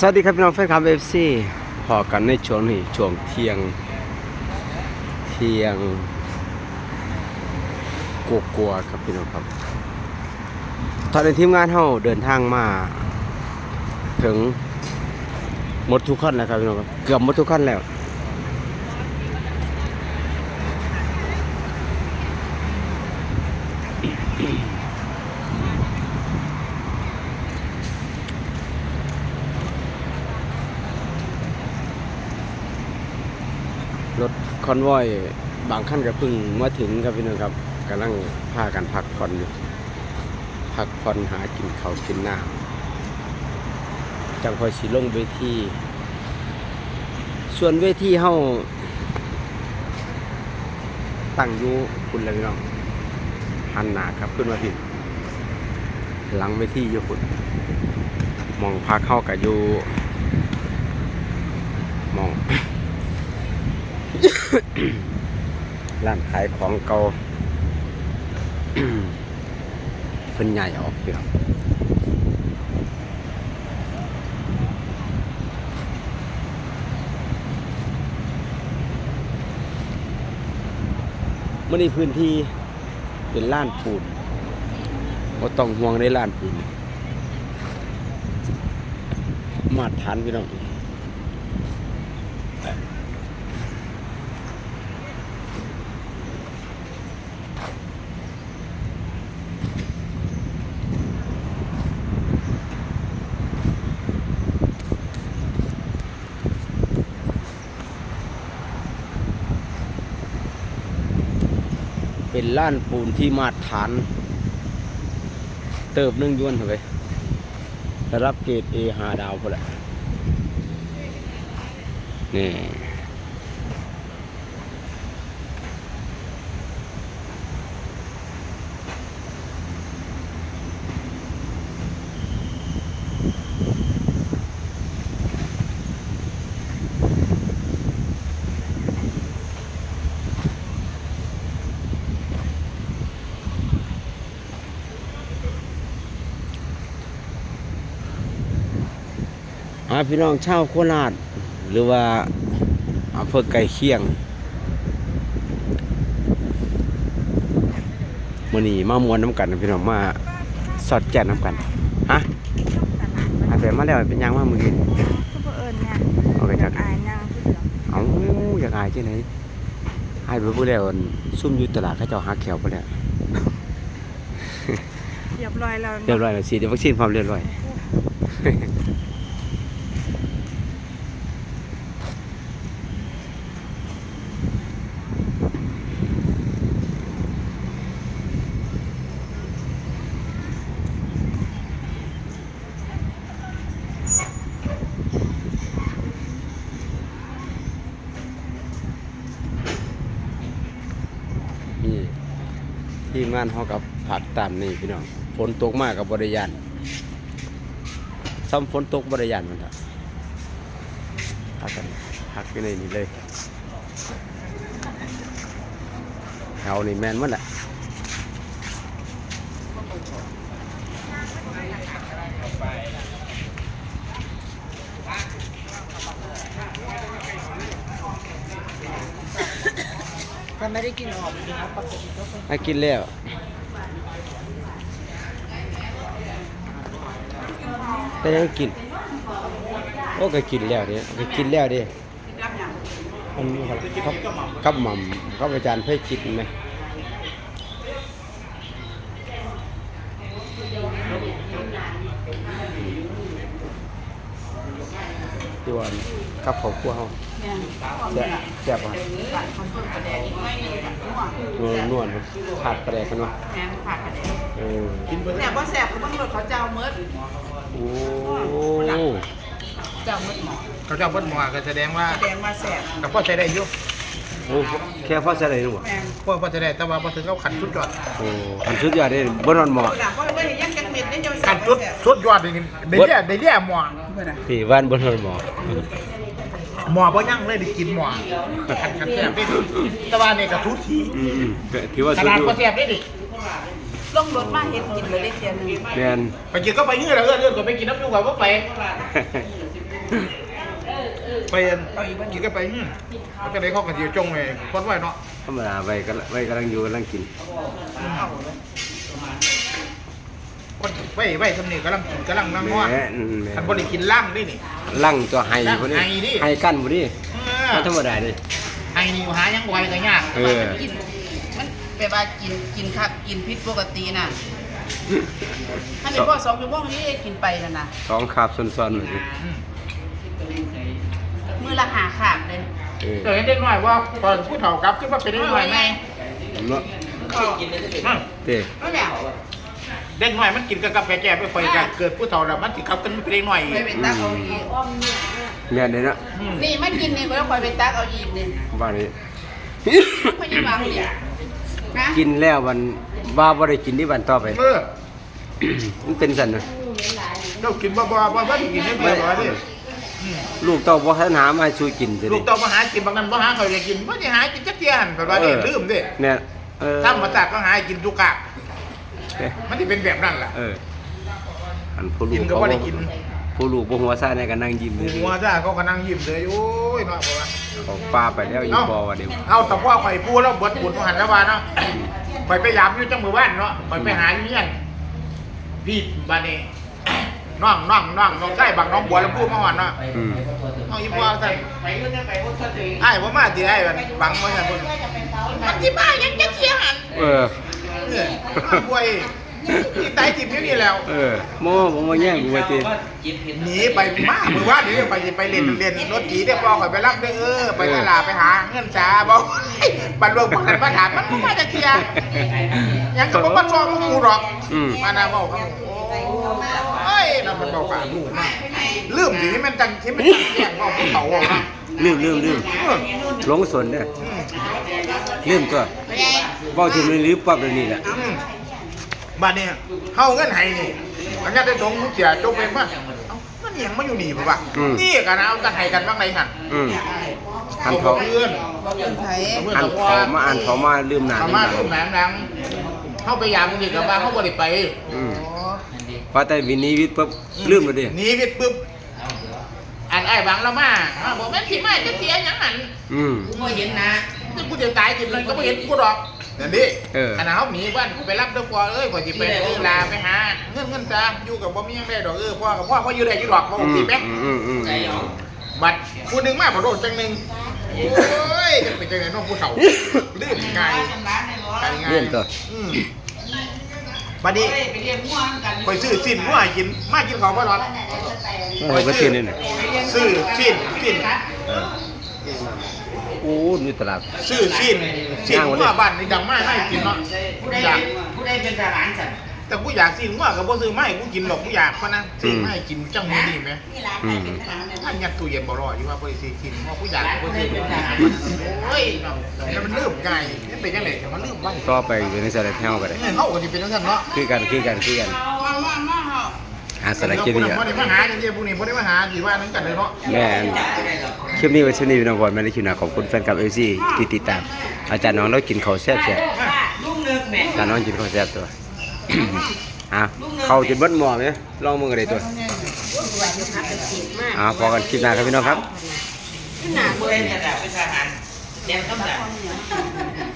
สวัสดีครับพี่น้องแฟนคลับเอฟซีพอกันในช่วงนี้ช่วงเที่ยง เที่ยงกลัวๆครับพี่น้องครับ ตอนนี้ทีมงานเฮาเดินทางมา ถึงหมดทุกขั้นแล้วครับพี่น้องครับ เกือบหมดทุกขั้นแล้ว รถคอนวอยบางขั้นก็เพิ่งมาถึงครับพี่น้องครับกำลังพากันพักผ่อนอยู่พักผ่อนหากินเขากินน้ำจังคอยสีลงเวทีส่วนเวทีเฮาตั้งอยู่คุณเลยพี่น้องหันหนาครับขึ้นมาผิดหลังเวทีอยู่คุณมองพักเข้ากับอยู่มอง ร้านขายของเก่าเพิ่นใหญ่ออกเดียวมื่อนี้พื้นที่เป็นล้านปูนก็ต้องห่วงในล้านปูนมาตรฐานพี่น้อง ล้านปูนที่มาตรฐาน เติบนึ่งยวนเถอะเว้ยรับเกรด A หาดาวพอแหละนี่ พี่น้องชาวโคราช หรือว่าอำเภอไก่เคียงมื่อนี้มามวนน้ำกันนะพี่น้องมาสอดแก่นน้ำกันฮะอาแต่มาแล้วเป็นยังว่ามือนี้ก็บ่เอิญเนี่ยเอาไปจักอายนางผู้เดียวเอาอยากอายที่ไหนให้ไปพูดแล้วอั่นซุ่มอยู่ตลาดเขาเจ้าหาแขวไปแล้วเรียบร้อยแล้วเรียบร้อยแล้วฉีดวัคซีนพร้อมเรียบร้อย ที่ทีมงานเขากับผักตามนี่พี่น้องฝนตกมากกับบริยานซ้ำฝนตกบริยานมันครับพักกันพักอยู่ในนี่เลยเฮานี่แมนมันแหละ ไม่ได้กินออกนะปกติก็เป็นให้กินแล้วแต่ยังกิน โอ้ก็กินแล้วเดิก็กินแล้วดิมันครับครับกับหม่ำกับอาจารย์เพื่อกินไหม ว่ากับของครัวเฮาเนี่ยแซ่บแซ่บอะผัดคนต้นกระแดงไม่มีแบบนัวนวลนวลขาดประเดกกันเนาะแหนมผัดกระแดงเออเนี่ยว่าแสบเขาต้องรถเขาเจ้าเมิดโอ้เจ้าเมิดหมอเขาจะเอาเบิ้ลหมอก็แสดงว่าแสดงว่าแสบกับพ่อใช้ได้อยู่โหแค่พอใส่ได้หรือเปล่าแม่งพ่อพ่อใช้ได้แต่ว่าพอถึงเขาขันชุดยอดโอ้อันสุดยอดเลยบ่นอนหมอหลักว่าว่าเห็นยังจักเม็ดได้ยังแสขับนชุดชุดยอดนี่ได้เลี้ยได้ เลี้ยหมอพี่ว่านบ่นอนหมอหมอบ่ยั่งเลยได้กินหมอขันขันแซ่บได้ดิแต่ว่าเนี่ยกับทุกทีอืมๆก็ถือว่าขสุดนาดยอก็ดแซ่บได้ดิลงรถมาเห็นกินเลยได้เทียนหนึงแม่นไปกินก็ไปเงื่อนแล้วเงื่อนเงื่อนก็ไปกินน้ำยูกับว่าไปไปอันเอาอีกบ้านกินก็ไปฮึแล้วก็ได้เข้ากันเดียวจงเลยคนไหวเนาะธรรมดาไว้ก็ไว้กำลังอยู่กำลังกิน คนไหวไหวทำนี่กำลังกินกำลังนั่งนอนแม่นแม่นท่านบริกินล่างด้วยนี่ ลั่งตัวไห้พวกนี้ไห้ดิไห้กั้นพวกนี้เออก็ธรรมดาดิไอ้นี่หายังไหวกันยากเออ กินมันแปลว่ากินกินคักกินผิดปกติน่ะถ้าเป็นพ่อสองชั่วโมงนี้กินไปน่ะนะสองคาบซ้อนๆเหมือนกันอืมมือละหาขาดเลยเออเดี๋ยวเห็นเด็กน้อยว่าตอนผู้เฒ่ากลับขึ้นมาเป็นเด็กน้อยไหมเนาะอืมเต้นั่นแหละ เด็กน้อยมันกินกับกาแฟแก่ไปคอยกันเกิดผู้เฒ่าแล้วมันสิกลับกันเป็นเด็กน้อยอีกไปเป็นตักเอาอีกแม่นเลยเนาะอืมนี่ไม่กินนี่ก็คอยเป็นตักเอาอีกนี่บ้านนี้พยาบาลเนี่ยนะกินแล้ววันว่าบ่ได้กินที่วันต่อไป เออมันเป็นสันนะเจ้ากินบ่บ่บ่บ่กินได้เดียวบ่ดิอืมลูกเต้าบ่ทันหามาให้ช่วยกินสิลูกเต่ามาหากินบางนั้นบ่หาเขาเลยกินบ่ได้หากินจักเที่ยหันแบบว่านี่ลืมเด้เนี่ยเออ ถ้ามาจากก็หากินทุกกะ มันสิเป็นแบบนั้นล่ะเออ อันผู้ลูกิกนก็บ่ได้กินผู้ลูกบ่หัวซ่าในก็นั่งยิ้มเลยหัวจ้าเขาก็นั่งยิ้มเลยโอ้ยเนาะบ่ว่าเขาป้าไปแล้วอีเอ้าพอว่าเดี๋ยวเอาแต่ว่าข่อยพูดแล้วเบิดบุญหันแล้วว่าเนาะข่อยไปยามอยู่จังหมู่บ้านเนาะข่อยไปหาอยู่เฮียนพี่บ้านนี้ น้องน้องน้องน้องใกล้บักน้องบัวลำพูมาหอนเนาะอืมเอาอีบัวสั่นไอ้บ่มาที่ไอ้บันบังมาสั่นเพิ่นมันสิมายังจะเที่ยหันเออเออมัน ป่วยที่ตายจิบอยู่นี่แล้ว เออโม่บ่มาแย่งกูว่าติหนีไปมาเมื่อวานนี้ไปไปเรียนเรียนรถถีได้พอข่อยไปรับได้อเออไปตลาดไปหาเงินจ้าบอกบันรวมบันมาถามมันบ่มาจะเที่ยยังก็บ่มาชอบกูหรอกมานาบอกครับโอ้ยนั่นมันบอกว่าลูกมากลืมสิมันจังที่มันจังแยกบอกเขาออกนะลืมลืมลืมเออหลงสนเด้ออืมลืมก็ เว้าถึงลืมปั๊บเดี๋ยวนี้แหละอืมบ้านเนี่ยเฮาเงินให้นี่อันนี้ได้ตรงเสียจบเป็นว่าเอ้ามันยังไม่อยู่นี่ป่ะวะนี่กันนะเอากันให้กันบ้างไรหันอืมอันเขาเขาเพื่อนบอกคนไทยเพื่อนอันเขาเขามาอันเขามาลืมหน้าเขาลืมมาหลัลูงกแหนมดังเข้าไปยามนี่กับว่าเขาบ่ได้ไปอืมพอแต่วินนี้วิทย์ปุ๊บลืมเลยดิหนีวิทย์ปุ๊บอันไอ้บางละมาอ้าวบอกแม่นสิมาจะเสียหยังหันอืม กูไม่เห็นนะนี่กูจะตายจิตเลยก็ไม่เห็นกูหรอก นั่นดิเอออันนั้นเขาหนีบ้านกูไปรับเด้อพ่อเอ้ยก่อนสิไปเออลาไปหา เงินเงินจ้าอยู่กับบ่มีหยังได้ดอกเออพ่อกับพ่อพ่ออยู่ได้อยู่ดอกบ่อืมสิแม่อืมอืมอืมบัดผู้หนึงมาบ่โดนจังหนึงโอ้ยจะไปจังไดน้องผู้เฒ่าลืมง่ายไปง่ายเรียนตัวอืมบัดนี้ไปเรียนม่วงกันไปซื้อสิ้นมั่วกินมากินของบ่รอดเออก็ตื่นนี่น่ะซื้อสิ้นสิ้นเอ อโอ้นี่ตลาด ซื้อสิ้นสิ้นมั่วบ้านนี่ดังมากให้กินเนาะผู้ใดอยากผู้ใดเป็นทหารสันแต่กูอยากสิ้นมั่วก็บ่ซื้อมาให้กูกินหรอกกูอยากเพราะนะซื้อมาให้กินจังมื้อนี้แหมอืมอันยัดตู้เย็นบ่รออยู่ว่าบ่ได้ซื้อกินเพราะกูอยากกูซื้อโอ้ยเนาะแล้วมันลืมง่ายมันเป็นจังได๋มันลืมบ้างต่อไปอยู่ในสระแถวก็ได้เฮาก็สิเป็นจังซั่นเนาะคือกันคือกันคือกัน หาสระกินนี่บ่อะได้มาหาจังซี่พวกนี้บ่ได้มาหาสิว่านั้นกันเลยเนาะ แม่นคลิปนี้ไว้ชนี้พี่น้องพรไม่ได้คิวหน้าขอบคุณแฟนคลับ FC ที่ติดตาม อาจารย์น้องเรากินข้าวแซ่บแซ่บลุงเลิกแม่อาจารย์น้องกินข้าวแซ่บตัว อะเข้าจนเบิดหม้อไหมลองมือกันเลยตัวอะพอกันคลิปหน้าครับพี่น้องครับหนาเบิ่งเป็นทหารเรียนคำสั่ง